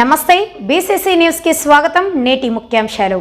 నమస్తే బీసీసీ న్యూస్కి స్వాగతం నేటి ముఖ్యాంశాలు.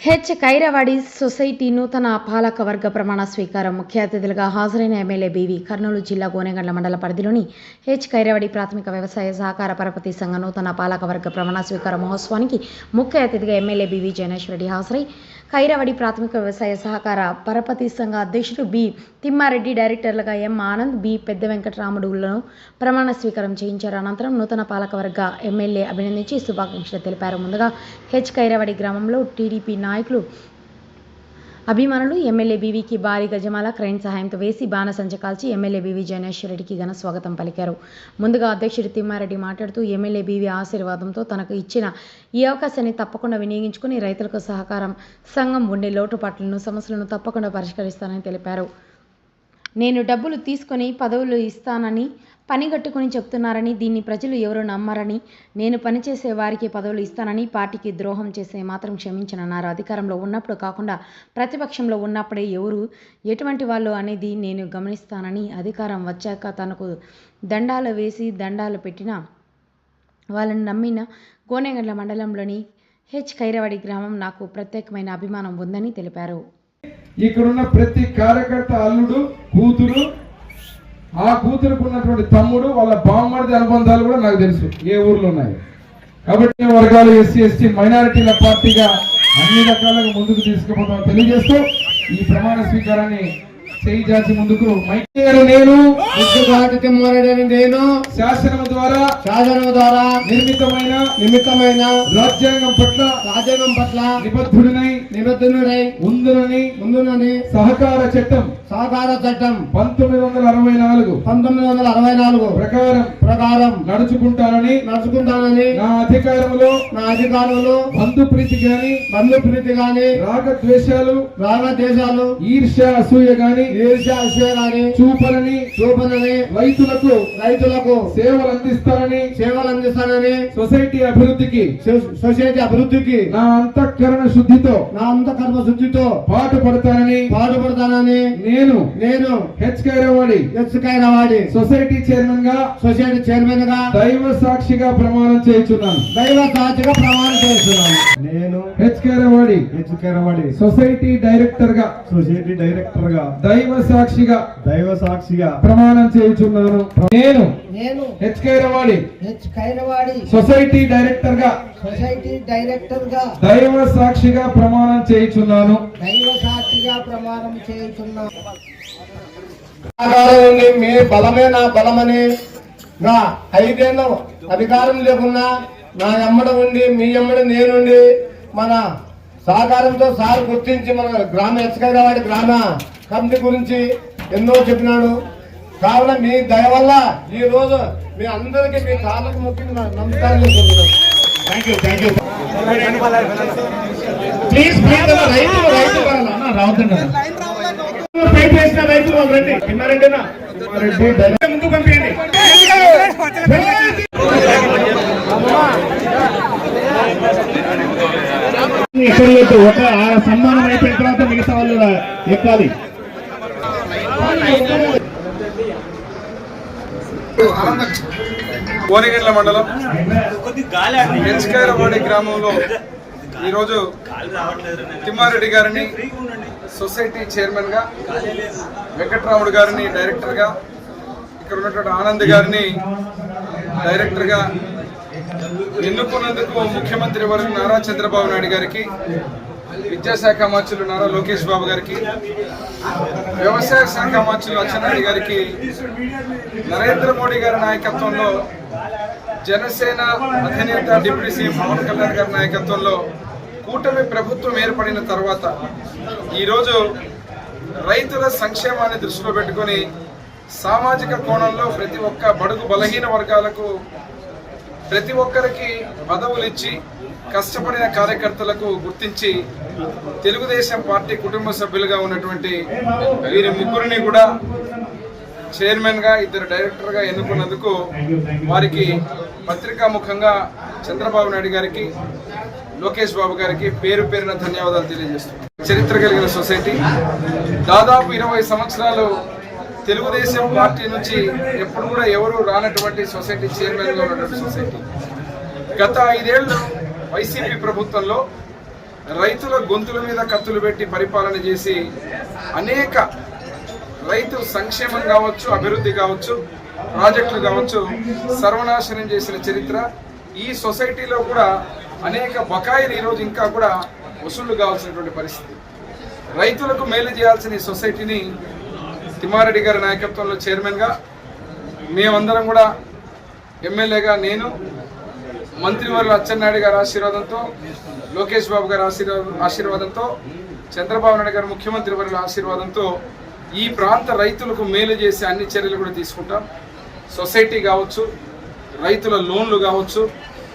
హెచ్. కైరవాడి సొసైటీ నూతన పాలక వర్గ ప్రమాణ స్వీకారం ముఖ్య అతిథులుగా హాజరైన ఎమ్మెల్యే బీవీ కర్నూలు జిల్లా గోనెగండ్ల మండల పరిధిలోని హెచ్. కైరవాడి ప్రాథమిక వ్యవసాయ సహకార పరపతి సంఘ నూతన పాలక వర్గ ప్రమాణ స్వీకార మహోత్సవానికి ముఖ్య అతిథిగా ఎమ్మెల్యే బీవీ జనేశ్వరరెడ్డి హాజరై ఖైరవడి ప్రాథమిక వ్యవసాయ సహకార పరపతి సంఘ అధ్యక్షుడు బి తిమ్మారెడ్డి డైరెక్టర్లుగా ఎం ఆనంద్ బి పెద్ద వెంకటరాముడులను ప్రమాణ స్వీకారం చేయించారు. అనంతరం నూతన పాలకవర్గ ఎమ్మెల్యే అభినందించి శుభాకాంక్షలు తెలిపారు. ముందుగా హెచ్ ఖైరవడి గ్రామంలో టీడీపీ నాయకులు అభిమానులు ఎమ్మెల్యే బీవీకి భారీ గజమాల క్రైన్ సహాయంతో వేసి బాణసంచ కాల్చి ఎమ్మెల్యే బీవీ జనేశ్వర్ రెడ్డికి ఘన స్వాగతం పలికారు. ముందుగా అధ్యక్షుడు తిమ్మారెడ్డి మాట్లాడుతూ ఎమ్మెల్యే బీవీ ఆశీర్వాదంతో తనకు ఇచ్చిన ఈ అవకాశాన్ని తప్పకుండా వినియోగించుకుని రైతులకు సహకారం సంఘం ఉండే లోటుపాట్లను సమస్యలను తప్పకుండా పరిష్కరిస్తానని తెలిపారు. నేను డబ్బులు తీసుకొని పదవులు ఇస్తానని పనిగట్టుకుని చెప్తున్నారని దీన్ని ప్రజలు ఎవరు నమ్మరని నేను పనిచేసే వారికి పదవులు ఇస్తానని పార్టీకి ద్రోహం చేసే మాత్రం క్షమించనన్నారు. అధికారంలో ఉన్నప్పుడు కాకుండా ప్రతిపక్షంలో ఉన్నప్పుడే ఎవరు ఎటువంటి వాళ్ళు అనేది నేను గమనిస్తానని అధికారం వచ్చాక తనకు దండాలు వేసి దండాలు పెట్టిన వాళ్ళని నమ్మిన గోనెగండ్ల మండలంలోని హెచ్. కైరవాడి గ్రామం నాకు ప్రత్యేకమైన అభిమానం ఉందని తెలిపారు. ఇక్కడున్న ప్రతి కార్యకర్త అల్లుడు కూతురు ఆ కూతురుకు ఉన్నటువంటి తమ్ముడు వాళ్ళ బామ్మడిది అనుబంధాలు కూడా నాకు తెలుసు. ఏ ఊర్లో ఉన్నాయి? కాబట్టి వర్గాలు ఎస్సీ ఎస్టీ మైనారిటీల పార్టీగా అన్ని రకాలుగా ముందుకు తీసుకుపోతామని తెలియజేస్తూ ఈ ప్రమాణ స్వీకారాన్ని చేయి ముందుకు. నేను. తిమ్మారెడ్డి నేను. శాసనము ద్వారా శాసనం ద్వారా నిర్మితమైన నిమిత్తమైన రాజ్యాంగం పట్ల రాజ్యాంగం పట్ల నిబద్ధుడినై నిబద్ధునుడై ఉందునని ముందునని సహకార చట్టం సహకార చట్టం పంతొమ్మిది వందల అరవై నాలుగు పంతొమ్మిది వందల అరవై నాలుగు ప్రకారం ప్రకారం నడుచుకుంటానని నడుచుకుంటానని నా అధికారంలో నా అధికారులు బంధు ప్రీతి గాని బంధు ప్రీతి గాని రాగద్వేషాలు రాగ దేశాలు ఈర్ష్య అసూయ గాని అసూయ గాని చూపనని రైతులకు రైతులకు సేవలు అందిస్తానని సేవలు అందిస్తానని సొసైటీ అభివృద్ధికి సొసైటీ అభివృద్ధికి నా అంతఃకరణ శుద్ధితో నా అంతకర్మ శుద్ధితో పాటు పడతానని పాటుపడతానని నేను నేను హెచ్ కైరవాడి వాడి సొసైటీ చైర్మన్గా సొసైటీ చైర్మన్గా దైవ సాక్షిగా ప్రమాణం చేయించున్నాను దైవ సాక్షిగా ప్రమాణం చేస్తున్నాను. నేను హెచ్ కైరవాడి ఎత్తుకైనవాడి సొసైటీ డైరెక్టర్గా సొసైటీ డైరెక్టర్గా దైవ సాక్షిగా దైవ సాక్షిగా ప్రమాణం చేయుచున్నాను. నేను నేను H Khairwadi H Khairwadi society డైరెక్టర్గా సొసైటీ డైరెక్టర్గా దైవ సాక్షిగా ప్రమాణం చేయుచున్నాను. దైవ సాక్షిగా ప్రమాణం చేయుచున్నా అధికారం ఉంది మీ బలమే నా బలమని నా ఐదేళ్ళు అధికారం లేకున్నా నా ఎమ్మడ ఉండి మీ ఎమ్మడ నేనుండి మన సహకారంతో సార్ గుర్తించి మన గ్రామ ఎచ్చకైనవాడి గ్రామ కమిటీ గురించి ఎన్నో చెప్పినాడు. కావున మీ దయ వల్ల ఈ రోజు మీ అందరికీ మీ కాళ్ళకు మొక్కి నమస్కారం thank you thank you please please రైతు రైతు రైతులు ముందు ఎక్కడ లేదు ఒక ఆ సన్మానం అయిపోయిన తర్వాత మిగతా వాళ్ళు ఎక్కాలి కోనగండ్ల మండలం. హెచ్కైరవాడి గ్రామంలో ఈరోజు తిమ్మారెడ్డి గారిని సొసైటీ చైర్మన్గా వెంకట్రాముడు గారిని డైరెక్టర్గా ఇక్కడ ఉన్నటువంటి ఆనంద్ గారిని డైరెక్టర్గా ఎన్నుకున్నందుకు ముఖ్యమంత్రి వర్గ నారా చంద్రబాబు నాయుడు గారికి విద్యాశాఖ మంత్రులు నారా లోకేష్ బాబు గారికి వ్యవసాయ శాఖ మంత్రులు అచ్చెన్నాయుడు గారికి నరేంద్ర మోడీ గారి నాయకత్వంలో జనసేన అధినేత డిప్యూటీ సీఎం పవన్ కళ్యాణ్ గారి నాయకత్వంలో కూటమి ప్రభుత్వం ఏర్పడిన తర్వాత ఈరోజు రైతుల సంక్షేమాన్ని దృష్టిలో పెట్టుకొని సామాజిక కోణంలో ప్రతి ఒక్క బడుగు బలహీన వర్గాలకు ప్రతి ఒక్కరికి పదవులు ఇచ్చి కష్టపడిన కార్యకర్తలకు గుర్తించి తెలుగుదేశం పార్టీ కుటుంబ సభ్యులుగా ఉన్నటువంటి వీరి ముగ్గురిని కూడా చైర్మన్గా ఇద్దరు డైరెక్టర్గా ఎన్నుకున్నందుకు వారికి పత్రికా ముఖంగా చంద్రబాబు నాయుడు గారికి లోకేష్ బాబు గారికి పేరు పేరున ధన్యవాదాలు తెలియజేస్తున్నాం చరిత్ర కలిగిన సొసైటీ. దాదాపు ఇరవై సంవత్సరాలు తెలుగుదేశం పార్టీ నుంచి ఎప్పుడు కూడా ఎవరు రానటువంటి సొసైటీ చైర్మన్గా ఉన్నటువంటి సొసైటీ. గత ఐదేళ్ళు వైసీపీ ప్రభుత్వంలో రైతుల గొంతుల మీద కత్తులు పెట్టి పరిపాలన చేసి అనేక రైతు సంక్షేమం కావచ్చు అభివృద్ధి కావచ్చు ప్రాజెక్టులు కావచ్చు సర్వనాశనం చేసిన చరిత్ర. ఈ సొసైటీలో కూడా అనేక బకాయిలు ఈరోజు ఇంకా కూడా వసూళ్ళు కావాల్సినటువంటి పరిస్థితి. రైతులకు మేలు చేయాల్సిన ఈ సొసైటీని తిమ్మారెడ్డి గారి నాయకత్వంలో చైర్మన్గా మేమందరం కూడా ఎమ్మెల్యేగా నేను మంత్రివర్యులు అచ్చెన్నాయుడు గారి ఆశీర్వాదంతో లోకేష్ బాబు గారి ఆశీర్వాద ఆశీర్వాదంతో చంద్రబాబు నాయుడు గారి ముఖ్యమంత్రి వర్యుల ఆశీర్వాదంతో ఈ ప్రాంత రైతులకు మేలు చేసే అన్ని చర్యలు కూడా తీసుకుంటాం. సొసైటీ కావచ్చు రైతుల లోన్లు కావచ్చు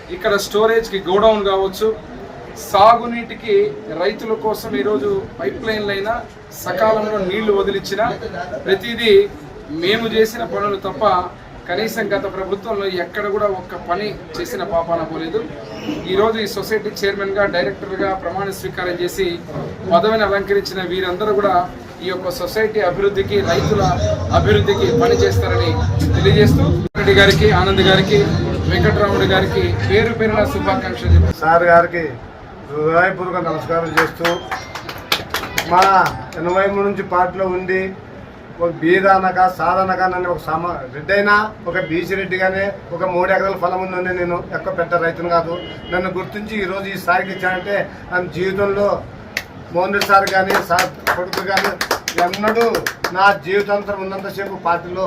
ఇక్కడ స్టోరేజ్కి గోడౌన్ కావచ్చు సాగునీటికి రైతుల కోసం ఈరోజు పైప్ లైన్లైనా సకాలంలో నీళ్ళు వదిలించిన ప్రతిదీ మేము చేసిన పనులు తప్ప కనీసం గత ప్రభుత్వంలో ఎక్కడ కూడా ఒక్క పని చేసిన పాపాన పోలేదు. ఈరోజు ఈ సొసైటీ చైర్మన్గా డైరెక్టర్గా ప్రమాణ స్వీకారం చేసి పదవిని అలంకరించిన వీరందరూ కూడా ఈ యొక్క సొసైటీ అభివృద్ధికి రైతుల అభివృద్ధికి పని చేస్తారని తెలియజేస్తూ రెడ్డి గారికి ఆనంద్ గారికి వెంకటరాముడి గారికి పేరు పేరున శుభాకాంక్షలు చెప్పారు సార్ గారికి హృదయపూర్వక నమస్కారం చేస్తూ మా ఎనభై మూడు నుంచి పార్టీలో ఉండి ఒక బీదానక సాధనక నన్ను ఒక సమ రెడ్డి అయినా ఒక బీసీ రెడ్డి కానీ ఒక మూడు ఎకరాల ఫలం ఉందని నేను ఎక్కువ పెద్ద రైతును కాదు. నన్ను గుర్తించి ఈరోజు ఈ స్థాయికి ఇచ్చానంటే నన్ను జీవితంలో మోహన్ రెడ్డి సార్ కానీ సార్ కొడుకు కానీ ఎన్నడూ నా జీవితాంతరం ఉన్నంతసేపు పార్టీలో